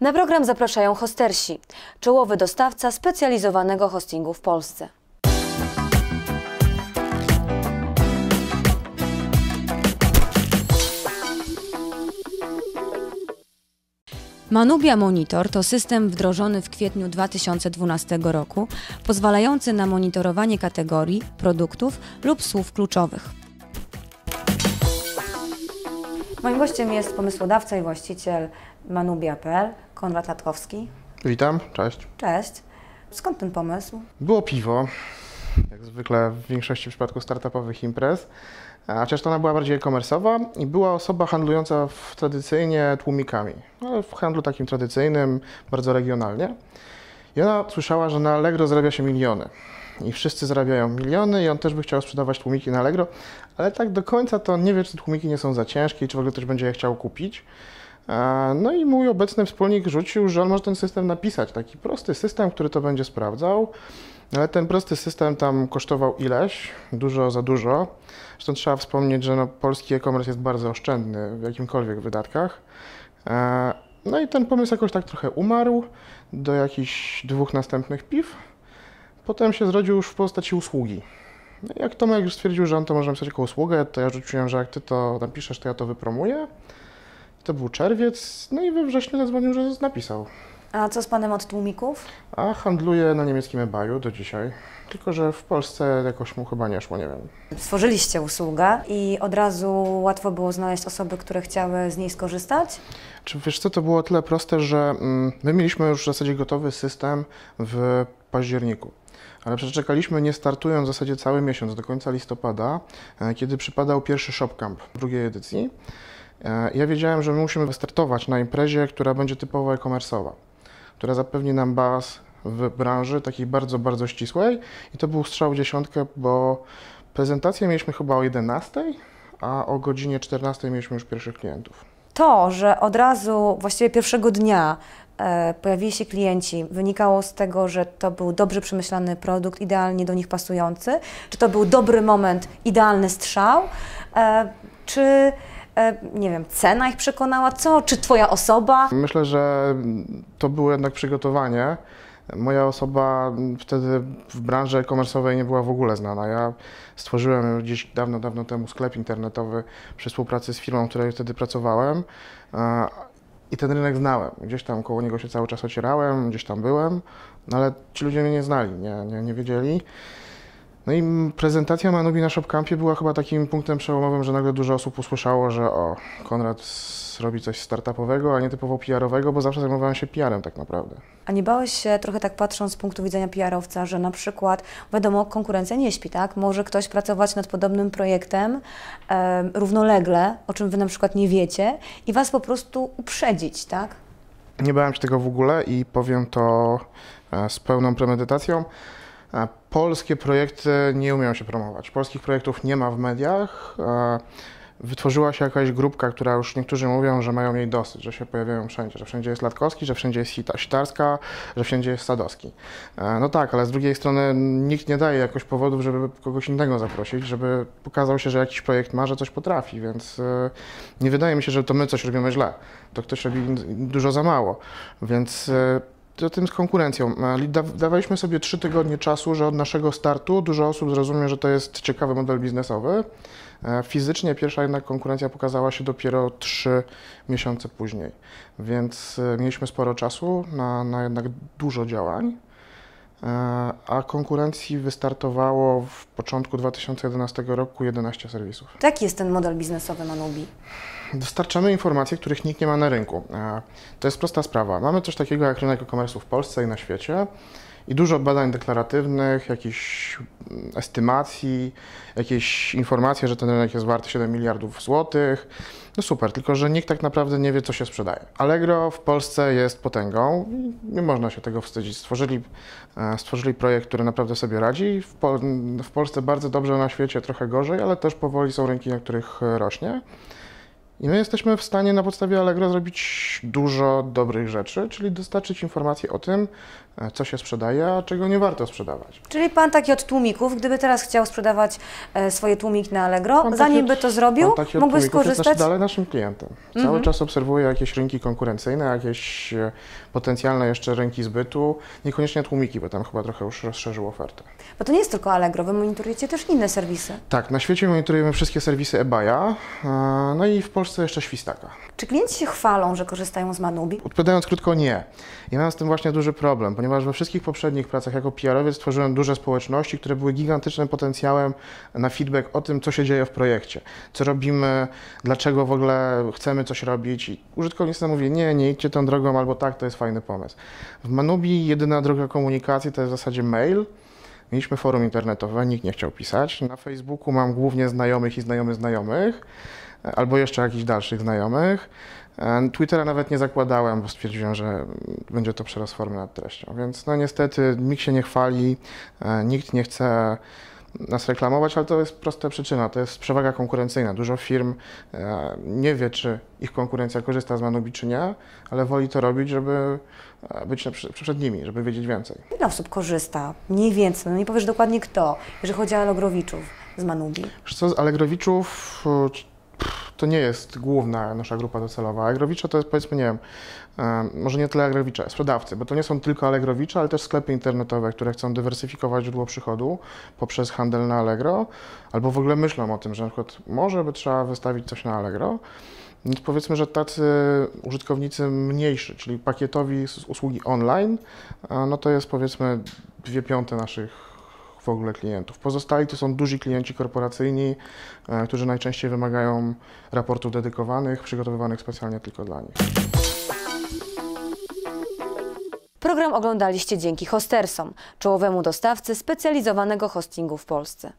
Na program zapraszają hostersi, czołowy dostawca specjalizowanego hostingu w Polsce. Manubia Monitor to system wdrożony w kwietniu 2012 roku, pozwalający na monitorowanie kategorii, produktów lub słów kluczowych. Moim gościem jest pomysłodawca i właściciel Manubia.pl, Konrad Latkowski. Witam, cześć. Cześć. Skąd ten pomysł? Było piwo, jak zwykle w większości przypadków startupowych imprez, chociaż to ona była bardziej komersowa i była osoba handlująca w, tradycyjnie tłumikami, ale w handlu takim tradycyjnym, bardzo regionalnie. I ona słyszała, że na Allegro zarabia się miliony. I wszyscy zarabiają miliony i on też by chciał sprzedawać tłumiki na Allegro, ale tak do końca to nie wie, czy tłumiki nie są za ciężkie i czy w ogóle ktoś będzie je chciał kupić. E, No i mój obecny wspólnik rzucił, że on może ten system napisać, taki prosty system, który to będzie sprawdzał, ale ten prosty system tam kosztował ileś, dużo za dużo. Zresztą trzeba wspomnieć, że no, polski e-commerce jest bardzo oszczędny w jakimkolwiek wydatkach. E, No i ten pomysł jakoś tak trochę umarł do jakichś dwóch następnych piw. Potem się zrodził już w postaci usługi. No jak Tomek już stwierdził, że on to może napisać jako usługę, to ja rzuciłem, że jak ty to napiszesz, to ja to wypromuję. To był czerwiec, no i we wrześniu zadzwonił, że napisał. A co z panem od tłumików? A handluje na niemieckim eBayu do dzisiaj. Tylko, że w Polsce jakoś mu chyba nie szło, nie wiem. Stworzyliście usługę i od razu łatwo było znaleźć osoby, które chciały z niej skorzystać? Czy wiesz co, to było tyle proste, że mm, my mieliśmy już w zasadzie gotowy system w październiku. Ale przeczekaliśmy, nie startując w zasadzie cały miesiąc, do końca listopada, e, kiedy przypadał pierwszy ShopCamp drugiej edycji. E, Ja wiedziałem, że my musimy wystartować na imprezie, która będzie typowo e-commerce'owa, która zapewni nam baz w branży takiej bardzo, bardzo ścisłej. I to był strzał w dziesiątkę, bo prezentację mieliśmy chyba o 11, a o godzinie 14 mieliśmy już pierwszych klientów. To, że od razu, właściwie pierwszego dnia e, pojawili się klienci, wynikało z tego, że to był dobrze przemyślany produkt, idealnie do nich pasujący, czy to był dobry moment, idealny strzał, e, czy nie wiem, cena ich przekonała, co, czy twoja osoba? Myślę, że to było jednak przygotowanie. Moja osoba wtedy w branży e-commerce'owej nie była w ogóle znana. Ja stworzyłem gdzieś dawno, dawno temu sklep internetowy przy współpracy z firmą, w której wtedy pracowałem a, i ten rynek znałem. Gdzieś tam koło niego się cały czas ocierałem, gdzieś tam byłem, no ale ci ludzie mnie nie znali, nie, nie, nie wiedzieli. No i prezentacja Manubi na ShopCampie była chyba takim punktem przełomowym, że nagle dużo osób usłyszało, że o, Konrad robi coś startupowego, a nie typowo PR-owego, bo zawsze zajmowałem się PR-em tak naprawdę. A nie bałeś się trochę tak patrząc z punktu widzenia PR-owca, że na przykład, wiadomo, konkurencja nie śpi, tak? Może ktoś pracować nad podobnym projektem em, równolegle, o czym Wy na przykład nie wiecie i Was po prostu uprzedzić, tak? Nie bałem się tego w ogóle i powiem to e, z pełną premedytacją. Polskie projekty nie umieją się promować. Polskich projektów nie ma w mediach. Wytworzyła się jakaś grupka, która już niektórzy mówią, że mają jej dosyć, że się pojawiają wszędzie, że wszędzie jest Latkowski, że wszędzie jest Sita- Sitarska, że wszędzie jest Sadowski. E, No tak, ale z drugiej strony nikt nie daje jakoś powodów, żeby kogoś innego zaprosić, żeby pokazał się, że jakiś projekt ma, że coś potrafi, więc e, nie wydaje mi się, że to my coś robimy źle. To ktoś robi dużo za mało, więc e, to tym z konkurencją. Da- Dawaliśmy sobie trzy tygodnie czasu, że od naszego startu dużo osób zrozumie, że to jest ciekawy model biznesowy. E, Fizycznie pierwsza jednak konkurencja pokazała się dopiero trzy miesiące później, więc e, mieliśmy sporo czasu na, na jednak dużo działań. E, A konkurencji wystartowało w początku 2011 roku 11 serwisów. Jaki jest ten model biznesowy Manubi? Dostarczamy informacje, których nikt nie ma na rynku. E, To jest prosta sprawa. Mamy coś takiego jak rynek e-commerce w Polsce i na świecie i dużo badań deklaratywnych, jakichś mm, estymacji, jakieś informacje, że ten rynek jest wart 7 miliardów złotych. No super, tylko że nikt tak naprawdę nie wie, co się sprzedaje. Allegro w Polsce jest potęgą i nie można się tego wstydzić. Stworzyli, e, stworzyli projekt, który naprawdę sobie radzi. W, Pol- w Polsce bardzo dobrze, na świecie trochę gorzej, ale też powoli są rynki, na których rośnie. I my jesteśmy w stanie na podstawie Allegro zrobić dużo dobrych rzeczy, czyli dostarczyć informacji o tym, co się sprzedaje, a czego nie warto sprzedawać. Czyli pan taki od tłumików, gdyby teraz chciał sprzedawać e, swoje tłumiki na Allegro, Pan zanim taki by to zrobił, taki mógłby jest skorzystać. nasz, dalej naszym klientem. Cały czas obserwuję jakieś rynki konkurencyjne, jakieś e, potencjalne jeszcze rynki zbytu, niekoniecznie tłumiki, bo tam chyba trochę już rozszerzył ofertę. Bo to nie jest tylko Allegro, wy monitorujecie też inne serwisy. Tak, na świecie monitorujemy wszystkie serwisy eBaya, e, no i w Polsce jeszcze Świstaka. Czy klienci się chwalą, że korzystają z Manubi? Odpowiadając krótko, nie. Ja mam z tym właśnie duży problem, ponieważ we wszystkich poprzednich pracach jako PR-owiec stworzyłem duże społeczności, które były gigantycznym potencjałem na feedback o tym, co się dzieje w projekcie, co robimy, dlaczego w ogóle chcemy coś robić. I użytkownicy nam mówili, nie, nie idźcie tą drogą, albo tak, to jest fajny pomysł. W Manubi jedyna droga komunikacji to jest w zasadzie mail. Mieliśmy forum internetowe, nikt nie chciał pisać. Na Facebooku mam głównie znajomych i znajomych znajomych, albo jeszcze jakichś dalszych znajomych. Twittera nawet nie zakładałem, bo stwierdziłem, że będzie to przerost formy nad treścią. Więc no niestety nikt się nie chwali, e, nikt nie chce nas reklamować, ale to jest prosta przyczyna, to jest przewaga konkurencyjna. Dużo firm e, nie wie, czy ich konkurencja korzysta z Manubi, czy nie, ale woli to robić, żeby e, być przed nimi, żeby wiedzieć więcej. Ile osób korzysta? Mniej więcej, no nie powiesz dokładnie kto, jeżeli chodzi o Allegrowiczów z Manubi. Co, z Allegrowiczów to nie jest główna nasza grupa docelowa. Allegrowicze to jest powiedzmy, nie wiem, e, może nie tyle Allegrowicze, sprzedawcy, bo to nie są tylko Allegrowicze, ale też sklepy internetowe, które chcą dywersyfikować źródło przychodu poprzez handel na Allegro, albo w ogóle myślą o tym, że na przykład może by trzeba wystawić coś na Allegro. Więc powiedzmy, że tacy użytkownicy mniejsi, czyli pakietowi usługi online, e, no to jest powiedzmy dwie piąte naszych w ogóle klientów. Pozostali to są duzi klienci korporacyjni, e, którzy najczęściej wymagają raportów dedykowanych, przygotowywanych specjalnie tylko dla nich. Program oglądaliście dzięki Hostersom, czołowemu dostawcy specjalizowanego hostingu w Polsce.